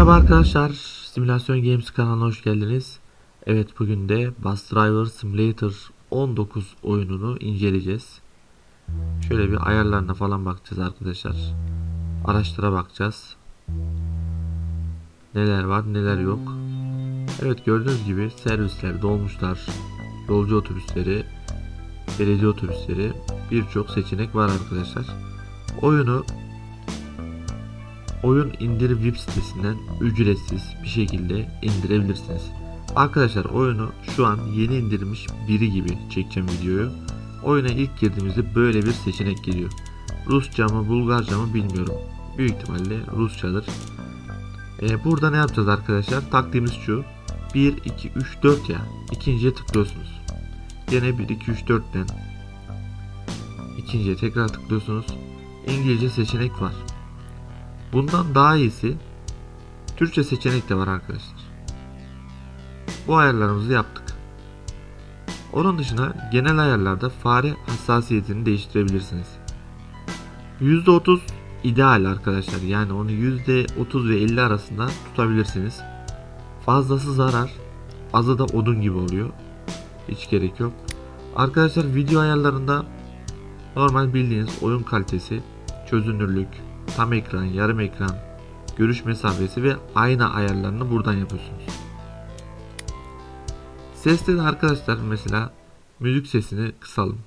Merhaba arkadaşlar, Simülasyon Games kanalına hoş geldiniz. Evet bugün de Bus Driver Simulator 19 oyununu inceleyeceğiz. Şöyle bir ayarlarına falan bakacağız arkadaşlar. Araçlara bakacağız. Neler var neler yok. Evet gördüğünüz gibi servisler, dolmuşlar, yolcu otobüsleri, belediye otobüsleri birçok seçenek var arkadaşlar. Oyunu oyun indir web sitesinden ücretsiz bir şekilde indirebilirsiniz. Arkadaşlar oyunu şu an yeni indirilmiş biri gibi çekeceğim videoyu. Oyuna ilk girdiğimizde böyle bir seçenek geliyor. Rusça mı Bulgarca mı bilmiyorum. Büyük ihtimalle Rusçadır. Ee, burada ne yapacağız arkadaşlar? Taktiğimiz şu. 1, 2, 3, 4 ya. İkinciye tıklıyorsunuz. Yine 1, 2, 3, 4'ten. İkinciye tekrar tıklıyorsunuz. İngilizce seçenek var. Bundan daha iyisi Türkçe seçenek de var arkadaşlar. Bu ayarlarımızı yaptık. Onun dışında genel ayarlarda fare hassasiyetini değiştirebilirsiniz. %30 ideal arkadaşlar. Yani onu %30 ve 50 arasında tutabilirsiniz. Fazlası zarar, azı da odun gibi oluyor. Hiç gerek yok. Arkadaşlar video ayarlarında normal bildiğiniz oyun kalitesi, çözünürlük, tam ekran, yarım ekran, görüş mesafesi ve ayna ayarlarını buradan yapıyorsunuz. Seste de arkadaşlar mesela müzik sesini kısalım.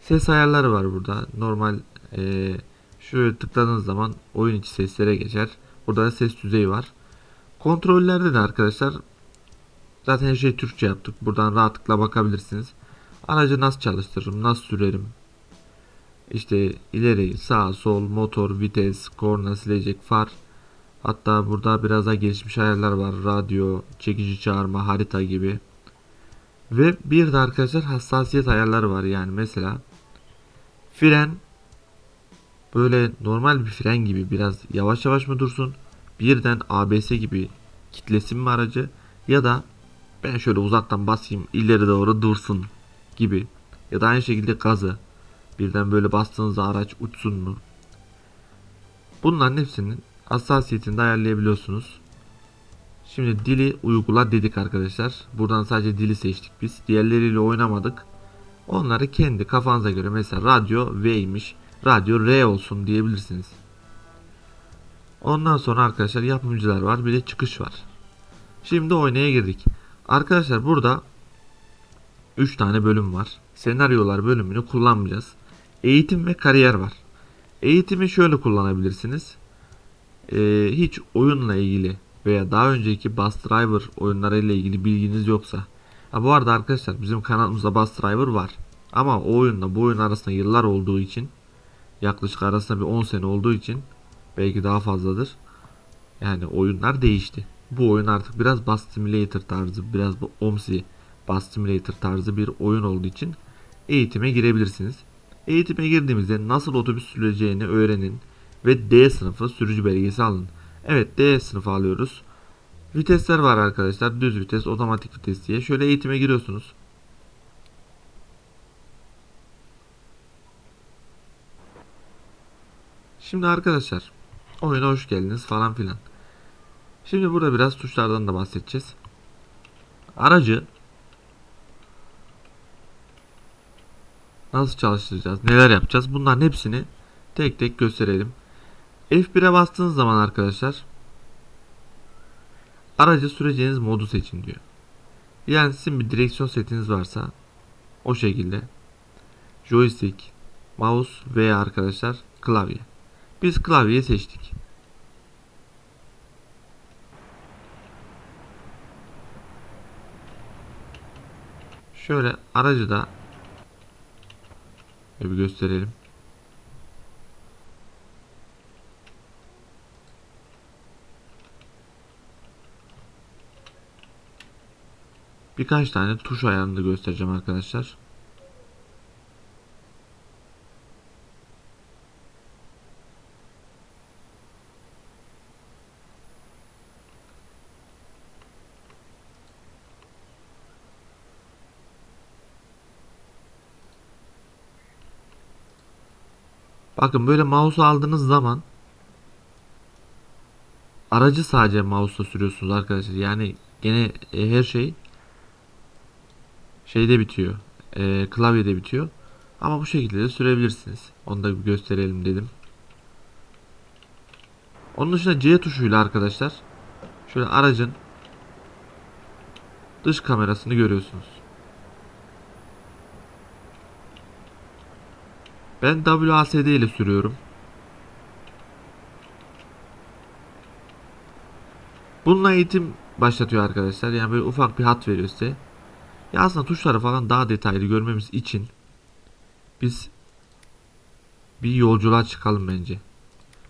Ses ayarları var burada. Normal ee, şöyle tıkladığınız zaman oyun içi seslere geçer. Burada da ses düzeyi var. Kontrollerde de arkadaşlar zaten her şeyi Türkçe yaptık. Buradan rahatlıkla bakabilirsiniz. Aracı nasıl çalıştırırım, nasıl sürerim, işte ileri, sağ, sol, motor, vites, korna, silecek, far. Hatta burada biraz daha gelişmiş ayarlar var. Radyo, çekici çağırma, harita gibi. Ve bir de arkadaşlar hassasiyet ayarları var. Yani mesela fren böyle normal bir fren gibi biraz yavaş yavaş mı dursun? Birden ABS gibi kitlesin mi aracı? Ya da ben şöyle uzaktan basayım ileri doğru dursun gibi. Ya da aynı şekilde gazı Birden böyle bastığınızda araç uçsun mu? Bunların hepsinin hassasiyetini de ayarlayabiliyorsunuz. Şimdi dili uygula dedik arkadaşlar. Buradan sadece dili seçtik biz. Diğerleriyle oynamadık. Onları kendi kafanıza göre mesela radyo V'ymiş. Radyo R olsun diyebilirsiniz. Ondan sonra arkadaşlar yapımcılar var. Bir de çıkış var. Şimdi oynaya girdik. Arkadaşlar burada 3 tane bölüm var. Senaryolar bölümünü kullanmayacağız. Eğitim ve kariyer var. Eğitimi şöyle kullanabilirsiniz. Ee, hiç oyunla ilgili veya daha önceki Bus Driver oyunlarıyla ilgili bilginiz yoksa. Ha, bu arada arkadaşlar bizim kanalımızda Bus Driver var. Ama o oyunla bu oyun arasında yıllar olduğu için yaklaşık arasında bir 10 sene olduğu için belki daha fazladır. Yani oyunlar değişti. Bu oyun artık biraz Bus Simulator tarzı, biraz bu OMSI Bus Simulator tarzı bir oyun olduğu için eğitime girebilirsiniz. Eğitime girdiğimizde nasıl otobüs süreceğini öğrenin ve D sınıfı sürücü belgesi alın. Evet D sınıfı alıyoruz. Vitesler var arkadaşlar. Düz vites, otomatik vites diye. Şöyle eğitime giriyorsunuz. Şimdi arkadaşlar oyuna hoş geldiniz falan filan. Şimdi burada biraz tuşlardan da bahsedeceğiz. Aracı Nasıl çalıştıracağız? Neler yapacağız? Bunların hepsini tek tek gösterelim. F1'e bastığınız zaman arkadaşlar aracı süreceğiniz modu seçin diyor. Yani sizin bir direksiyon setiniz varsa o şekilde joystick, mouse veya arkadaşlar klavye. Biz klavyeyi seçtik. Şöyle aracı da bir gösterelim. Birkaç tane tuş ayarını da göstereceğim arkadaşlar. Bakın böyle mouse aldığınız zaman aracı sadece mouse'la sürüyorsunuz arkadaşlar. Yani gene e, her şey şeyde bitiyor. E, klavyede bitiyor. Ama bu şekilde de sürebilirsiniz. Onu da bir gösterelim dedim. Onun dışında C tuşuyla arkadaşlar şöyle aracın dış kamerasını görüyorsunuz. Ben WASD ile sürüyorum. Bununla eğitim başlatıyor arkadaşlar. Yani böyle ufak bir hat veriyor size. Ya aslında tuşları falan daha detaylı görmemiz için biz bir yolculuğa çıkalım bence.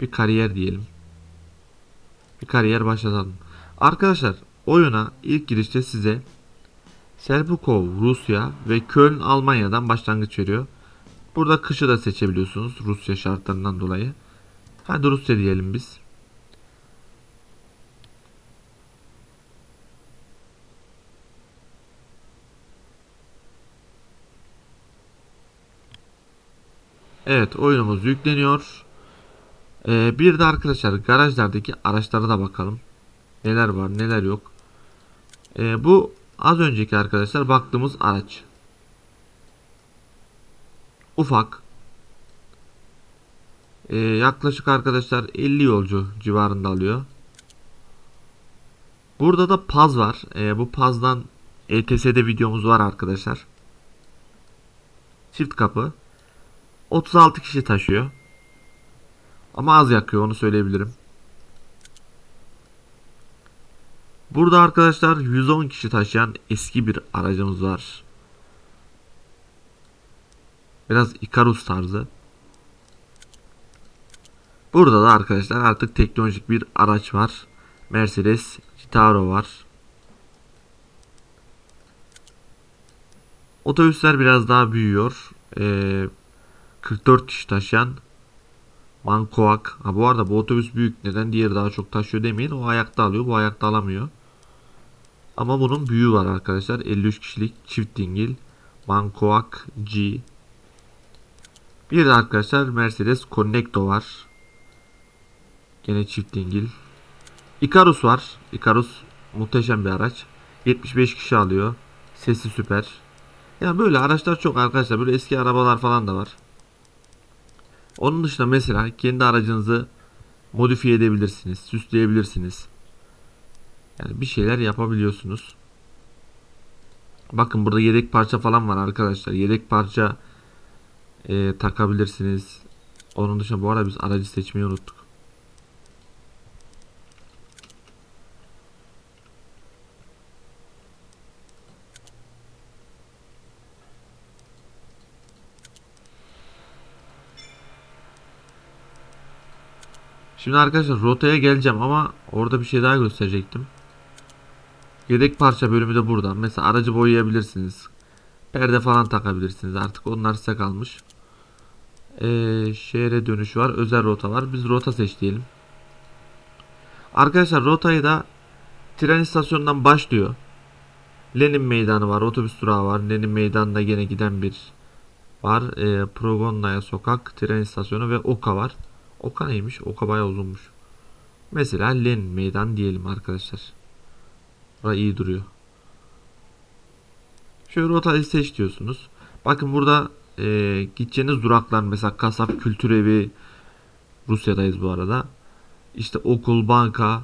Bir kariyer diyelim. Bir kariyer başlatalım. Arkadaşlar oyuna ilk girişte size Selbukov Rusya ve Köln Almanya'dan başlangıç veriyor. Burada kışı da seçebiliyorsunuz Rusya şartlarından dolayı. Hadi Rusya diyelim biz. Evet oyunumuz yükleniyor. Ee, bir de arkadaşlar garajlardaki araçlara da bakalım. Neler var neler yok. Ee, bu az önceki arkadaşlar baktığımız araç. Ufak. Ee, yaklaşık arkadaşlar 50 yolcu civarında alıyor. Burada da Paz var. Ee, bu Paz'dan ETS'de videomuz var arkadaşlar. Çift kapı. 36 kişi taşıyor. Ama az yakıyor onu söyleyebilirim. Burada arkadaşlar 110 kişi taşıyan eski bir aracımız var. Biraz Icarus tarzı. Burada da arkadaşlar artık teknolojik bir araç var. Mercedes Citaro var. Otobüsler biraz daha büyüyor. Ee, 44 kişi taşıyan Mankoak. Ha bu arada bu otobüs büyük. Neden diğeri daha çok taşıyor demeyin. O ayakta alıyor. Bu ayakta alamıyor. Ama bunun büyüğü var arkadaşlar. 53 kişilik çift dingil. Mankoak G. Bir de arkadaşlar Mercedes Connecto var. Gene çift dingil. Icarus var. Icarus muhteşem bir araç. 75 kişi alıyor. Sesi süper. Yani böyle araçlar çok arkadaşlar. Böyle eski arabalar falan da var. Onun dışında mesela kendi aracınızı modifiye edebilirsiniz, süsleyebilirsiniz. Yani bir şeyler yapabiliyorsunuz. Bakın burada yedek parça falan var arkadaşlar. Yedek parça e, takabilirsiniz. Onun dışında bu arada biz aracı seçmeyi unuttuk. Şimdi arkadaşlar rotaya geleceğim ama orada bir şey daha gösterecektim. Yedek parça bölümü de burada. Mesela aracı boyayabilirsiniz. Perde falan takabilirsiniz. Artık onlar size kalmış. Ee, şehre dönüş var. Özel rota var. Biz rota seç diyelim. Arkadaşlar rotayı da tren istasyonundan başlıyor. Lenin meydanı var. Otobüs durağı var. Lenin meydanında yine giden bir var. Ee, Progonnaya sokak, tren istasyonu ve Oka var. Oka neymiş? Oka bayağı uzunmuş. Mesela Len meydan diyelim arkadaşlar. Burası iyi duruyor. Şöyle rotayı seç diyorsunuz. Bakın burada e, gideceğiniz duraklar mesela kasap kültür evi Rusya'dayız bu arada. İşte okul, banka,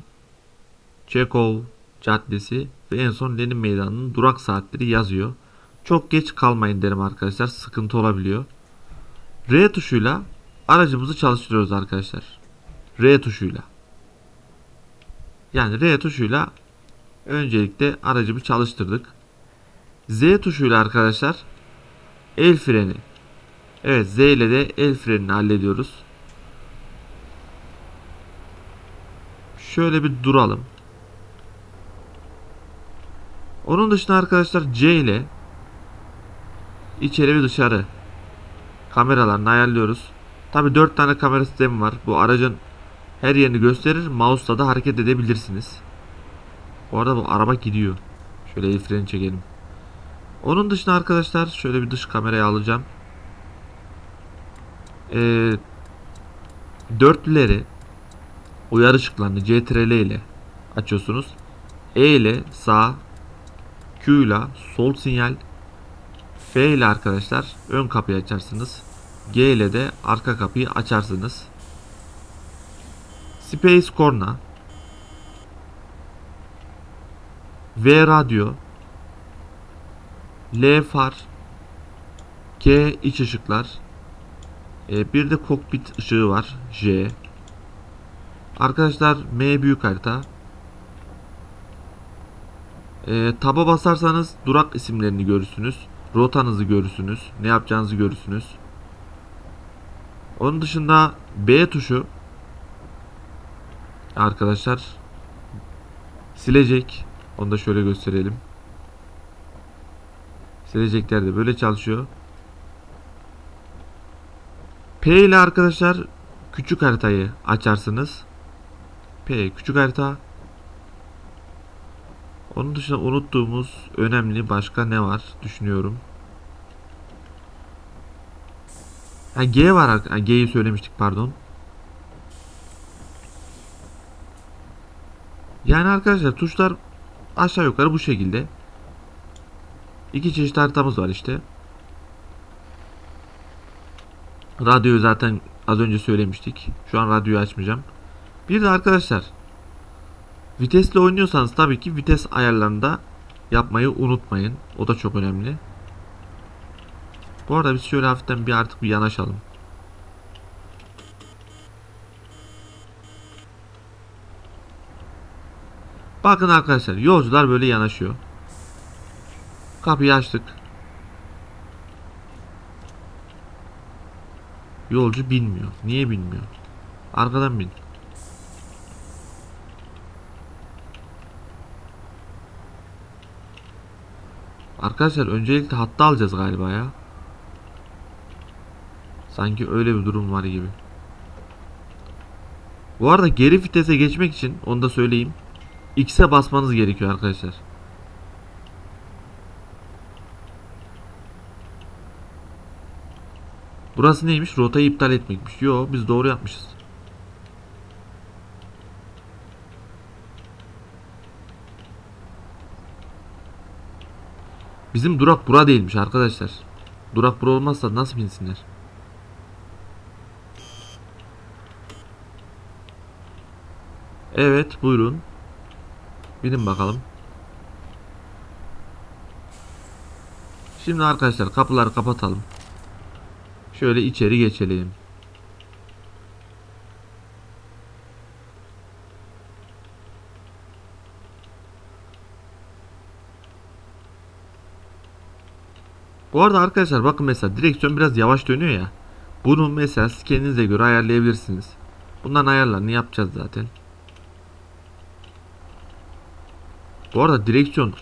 Çekov caddesi ve en son Lenin meydanının durak saatleri yazıyor. Çok geç kalmayın derim arkadaşlar. Sıkıntı olabiliyor. R tuşuyla aracımızı çalıştırıyoruz arkadaşlar. R tuşuyla. Yani R tuşuyla öncelikle aracı bir çalıştırdık. Z tuşuyla arkadaşlar el freni. Evet Z ile de el frenini hallediyoruz. Şöyle bir duralım. Onun dışında arkadaşlar C ile içeri ve dışarı kameralarını ayarlıyoruz. Tabi 4 tane kamera sistemi var. Bu aracın her yerini gösterir. Mouse'la da hareket edebilirsiniz. Bu arada bu araba gidiyor. Şöyle el freni çekelim. Onun dışında arkadaşlar şöyle bir dış kamerayı alacağım. Ee, dörtlüleri uyarı ışıklarını CTRL ile açıyorsunuz. E ile sağ, Q ile sol sinyal, F ile arkadaşlar ön kapıyı açarsınız. G ile de arka kapıyı açarsınız. Space korna, V radyo, L far, K iç ışıklar, e, bir de kokpit ışığı var. J. Arkadaşlar M büyük harita. E, taba basarsanız durak isimlerini görürsünüz. Rotanızı görürsünüz. Ne yapacağınızı görürsünüz. Onun dışında B tuşu arkadaşlar silecek. Onu da şöyle gösterelim. Silecekler de böyle çalışıyor. P ile arkadaşlar küçük haritayı açarsınız. P küçük harita. Onun dışında unuttuğumuz önemli başka ne var düşünüyorum. Ha, G var. Ha, G'yi söylemiştik pardon. Yani arkadaşlar tuşlar aşağı yukarı bu şekilde. İki çeşit haritamız var işte. Radyoyu zaten az önce söylemiştik. Şu an radyoyu açmayacağım. Bir de arkadaşlar vitesle oynuyorsanız tabii ki vites ayarlarında yapmayı unutmayın. O da çok önemli. Bu arada biz şöyle hafiften bir artık bir yanaşalım. Bakın arkadaşlar yolcular böyle yanaşıyor. Kapıyı açtık. Yolcu binmiyor. Niye binmiyor? Arkadan bin. Arkadaşlar öncelikle hatta alacağız galiba ya. Sanki öyle bir durum var gibi. Bu arada geri vitese geçmek için onu da söyleyeyim. X'e basmanız gerekiyor arkadaşlar. Burası neymiş? Rotayı iptal etmekmiş. Yo biz doğru yapmışız. Bizim durak bura değilmiş arkadaşlar. Durak bura olmazsa nasıl binsinler? Evet buyurun. Binin bakalım. Şimdi arkadaşlar kapıları kapatalım. Şöyle içeri geçelim. Bu arada arkadaşlar bakın mesela direksiyon biraz yavaş dönüyor ya. Bunu mesela siz kendinize göre ayarlayabilirsiniz. Bunların ayarlarını yapacağız zaten. Bu arada direksiyon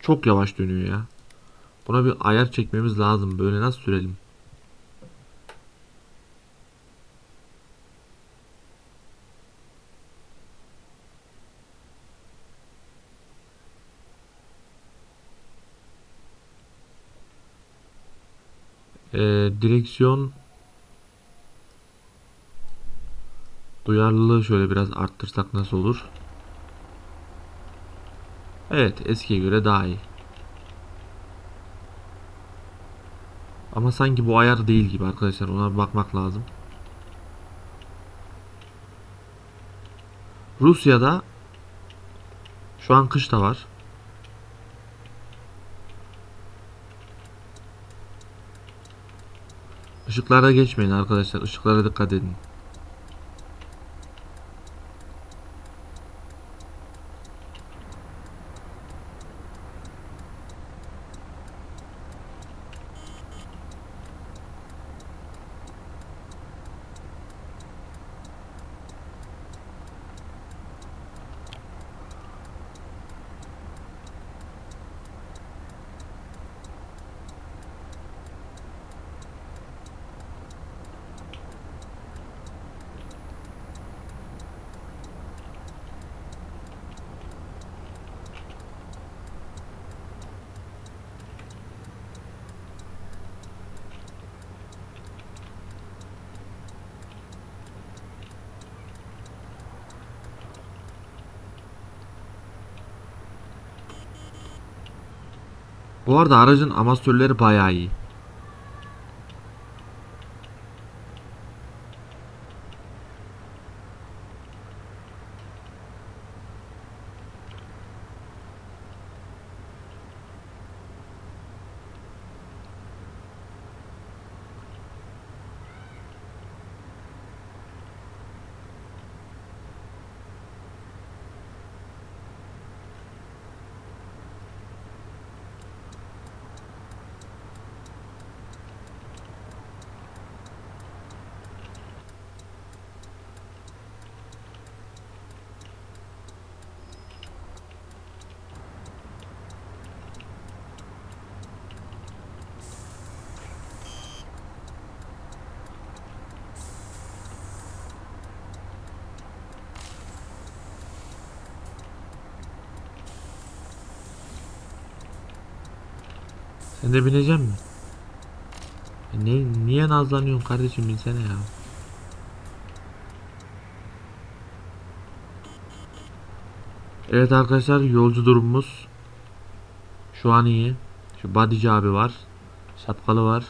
çok yavaş dönüyor ya. Buna bir ayar çekmemiz lazım. Böyle nasıl sürelim? Ee, direksiyon duyarlılığı şöyle biraz arttırsak nasıl olur? Evet eskiye göre daha iyi. Ama sanki bu ayar değil gibi arkadaşlar ona bakmak lazım. Rusya'da şu an kış da var. Işıklara geçmeyin arkadaşlar. Işıklara dikkat edin. Bu arada aracın amasörleri bayağı iyi. Sen de binecek misin? E Ne, niye nazlanıyorsun kardeşim binsene ya. Evet arkadaşlar yolcu durumumuz şu an iyi. Şu Badici abi var. Şapkalı var.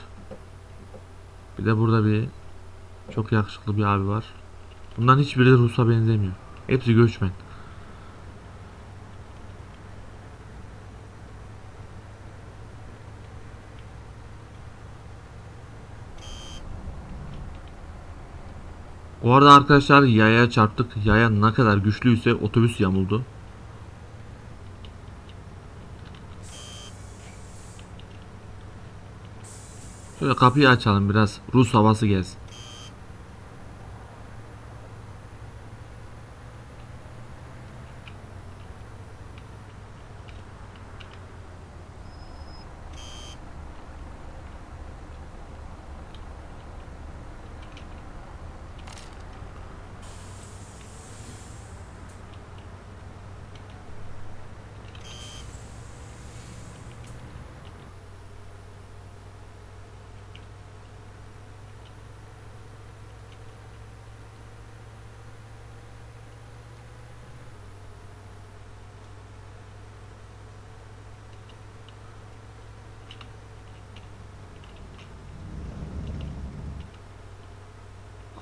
Bir de burada bir çok yakışıklı bir abi var. Bundan hiçbiri de Rus'a benzemiyor. Hepsi göçmen. O arada arkadaşlar yaya çarptık. Yaya ne kadar güçlüyse otobüs yamuldu. Şöyle kapıyı açalım biraz Rus havası gelsin.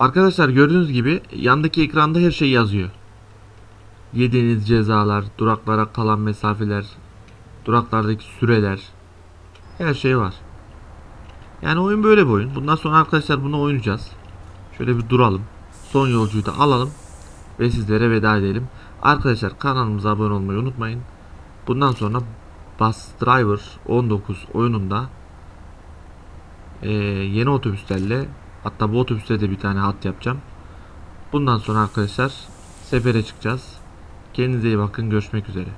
Arkadaşlar gördüğünüz gibi yandaki ekranda her şey yazıyor. Yediğiniz cezalar, duraklara kalan mesafeler, duraklardaki süreler. Her şey var. Yani oyun böyle bir oyun. Bundan sonra arkadaşlar bunu oynayacağız. Şöyle bir duralım. Son yolcuyu da alalım. Ve sizlere veda edelim. Arkadaşlar kanalımıza abone olmayı unutmayın. Bundan sonra Bus Driver 19 oyununda eee, yeni otobüslerle hatta bu otobüste de bir tane hat yapacağım. Bundan sonra arkadaşlar sefere çıkacağız. Kendinize iyi bakın. Görüşmek üzere.